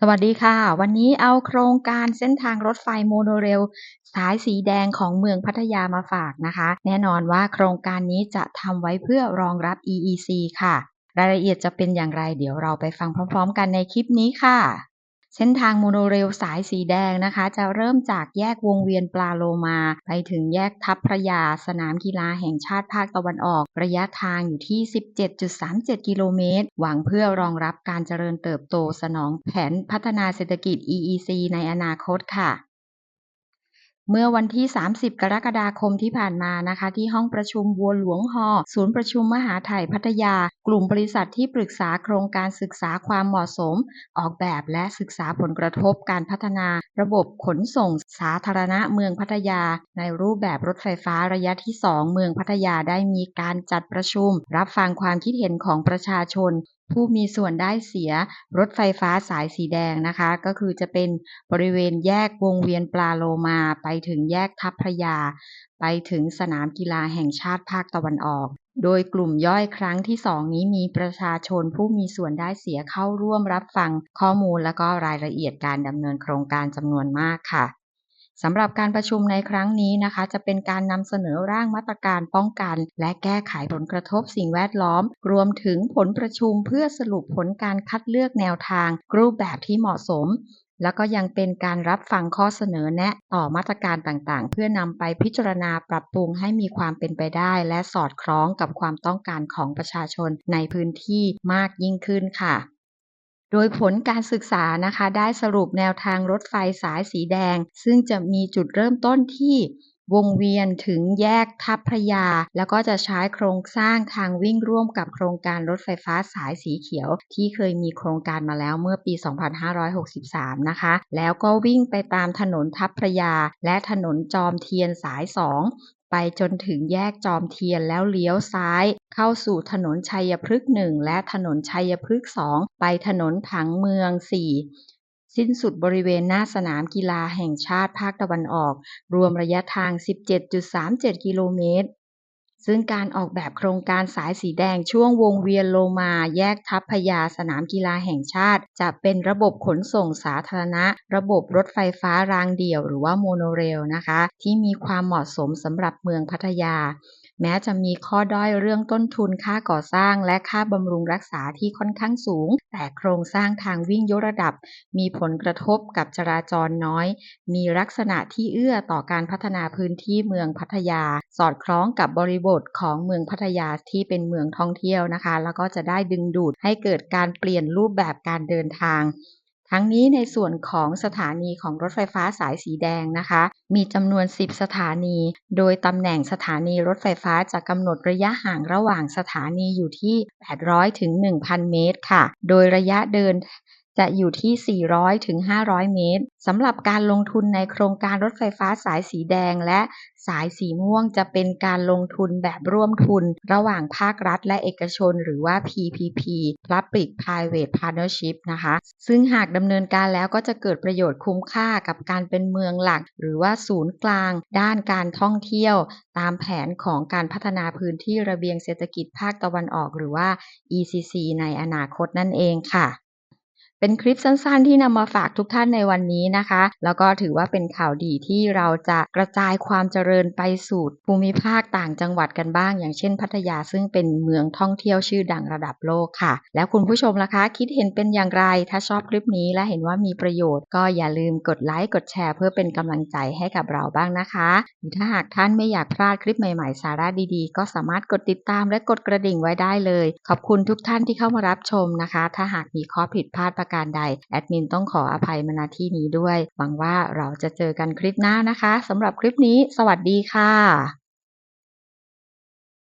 สวัสดีค่ะ วันนี้เอาโครงการเส้นทางรถไฟโมโนเรล สายสีแดงของเมืองพัทยามาฝากนะคะ แน่นอนว่าโครงการนี้จะทำไว้เพื่อรองรับ EEC ค่ะ รายละเอียดจะเป็นอย่างไร เดี๋ยวเราไปฟังพร้อม ๆ กันในคลิปนี้ค่ะ เส้นทางโมโนเรลสายสีแดงนะคะ จะเริ่มจากแยกวงเวียนปลาโลมา ไปถึงแยกทัพพระยา สนามกีฬาแห่งชาติภาคตะวันออก ระยะทางอยู่ที่ 17.37 กิโลเมตร หวังเพื่อรองรับการเจริญเติบโตสนองแผนพัฒนาเศรษฐกิจ EEC ในอนาคตค่ะ เมื่อวันที่ 30 กรกฎาคมที่ผ่านมานะคะ ที่ห้องประชุมบัวหลวงฮอศูนย์ประชุมมหาไทยพัทยา กลุ่มบริษัทที่ปรึกษาโครงการศึกษาความเหมาะสม ออกแบบและศึกษาผลกระทบการพัฒนา ระบบขนส่งสาธารณะเมืองพัทยา ในรูปแบบรถไฟฟ้าระยะที่ 2 เมืองพัทยาได้มีการจัดประชุม รับฟังความคิดเห็นของประชาชน ผู้มีส่วนได้เสียรถไฟฟ้าสายสีแดงนะคะ ก็คือจะเป็นบริเวณแยกวงเวียนปลาโลมาไปถึงแยกทับพระยา ไปถึงสนามกีฬาแห่งชาติภาคตะวันออก โดยกลุ่มย่อยครั้งที่ 2 นี้มีประชาชนผู้มีส่วนได้เสียเข้าร่วมรับฟังข้อมูลและก็รายละเอียดการดำเนินโครงการจำนวนมากค่ะ สำหรับการประชุมในครั้งนี้นะคะ จะเป็นการนำเสนอร่างมาตรการป้องกัน และแก้ไขผลกระทบสิ่งแวดล้อม รวมถึงผลประชุมเพื่อสรุปผลการคัดเลือกแนวทางรูปแบบที่เหมาะสม แล้วก็ยังเป็นการรับฟังข้อเสนอแนะต่อมาตรการต่างๆ เพื่อนำไปพิจารณาปรับปรุงให้มีความเป็นไปได้ และสอดคล้องกับความต้องการของประชาชนในพื้นที่มากยิ่งขึ้นค่ะ ดยผลการศึกษานะคะได้สรุปแนวทางรถไฟสายสีแดง ซึ่งจะมีจุดเริ่มต้นที่วงเวียนถึงแยกทับพระยา แล้วก็จะใช้โครงสร้างทางวิ่งร่วมกับโครงการรถไฟฟ้าสายสีเขียว ที่เคยมีโครงการมาแล้วเมื่อปี 2563 นะคะ แล้วก็วิ่งไปตามถนนทับพระยา และถนนจอมเทียนสาย 2 ไปจนถึงแยกจอมเทียนแล้วเลี้ยวซ้าย เข้าสู่ถนนชัยพฤกษ์หนึ่งและถนนชัยพฤกษ์สองไปถนนผังเมืองสี่สิ้นสุดบริเวณหน้าสนามกีฬาแห่งชาติภาคตะวันออก รวมระยะทาง 17.37 กิโลเมตร ซึ่งการออกแบบโครงการสายสีแดงช่วงวงเวียนโลมาแยกทัพพยาสนามกีฬาแห่งชาติ จะเป็นระบบขนส่งสาธารณะ ระบบรถไฟฟ้ารางเดี่ยวหรือว่าโมโนเรลนะคะ ที่มีความเหมาะสมสำหรับเมืองพัทยา แม้จะมีข้อด้อยเรื่องต้นทุนค่าก่อสร้างและค่าบำรุงรักษาที่ค่อนข้างสูง แต่โครงสร้างทางวิ่งยกระดับ มีผลกระทบกับจราจรน้อย มีลักษณะที่เอื้อต่อการพัฒนาพื้นที่เมืองพัทยา สอดคล้องกับบริบทของเมืองพัทยาที่เป็นเมืองท่องเที่ยวนะคะ แล้วก็จะได้ดึงดูดให้เกิดการเปลี่ยนรูปแบบการเดินทาง ทั้งนี้ในส่วนของสถานีของรถไฟฟ้าสายสีแดงนะคะ มีจำนวน 10 สถานี โดยตำแหน่งสถานีรถไฟฟ้าจะกำหนดระยะห่างระหว่างสถานีอยู่ที่ 800 ถึง 1,000 เมตรค่ะ โดยระยะเดิน จะอยู่ที่ 400 ถึง 500 เมตร สำหรับการลงทุนในโครงการรถไฟฟ้าสายสีแดงและสายสีม่วงจะเป็นการลงทุนแบบร่วมทุน ระหว่างภาครัฐและเอกชน หรือว่า PPP Public Private Partnership นะคะ ซึ่งหากดำเนินการแล้วก็จะเกิดประโยชน์คุ้มค่ากับการเป็นเมืองหลัก หรือว่าศูนย์กลาง ด้านการท่องเที่ยว ตามแผนของการพัฒนาพื้นที่ระเบียงเศรษฐกิจภาคตะวันออก หรือว่า ECC ในอนาคตนั่นเองค่ะ เป็นคลิปสั้นๆ ที่นำมาฝากทุกท่านในวันนี้นะคะ แล้วก็ถือว่าเป็นข่าวดีที่เราจะกระจายความเจริญไปสู่ภูมิภาคต่างจังหวัดกันบ้าง อย่างเช่น พัทยาซึ่งเป็นเมืองท่องเที่ยวชื่อดังระดับโลกค่ะ แล้วคุณผู้ชมล่ะคะ คิดเห็นเป็นอย่างไร ถ้าชอบคลิปนี้และเห็นว่ามีประโยชน์ ก็อย่าลืมกดไลค์กดแชร์ เพื่อเป็นกำลังใจให้กับเราบ้างนะคะหรือถ้าหากท่านไม่อยากพลาดคลิปใหม่ๆ สาระดีๆ ก็สามารถกดติดตามและกดกระดิ่งไว้ได้เลย ขอบคุณทุกท่านที่เข้ามารับชมนะคะ ถ้าหากมีข้อผิดพลาดประการใด แอดมินต้องขออภัยมาณที่นี้ด้วยหวังว่าเราจะเจอกันคลิปหน้านะคะสำหรับคลิปนี้ สวัสดีค่ะ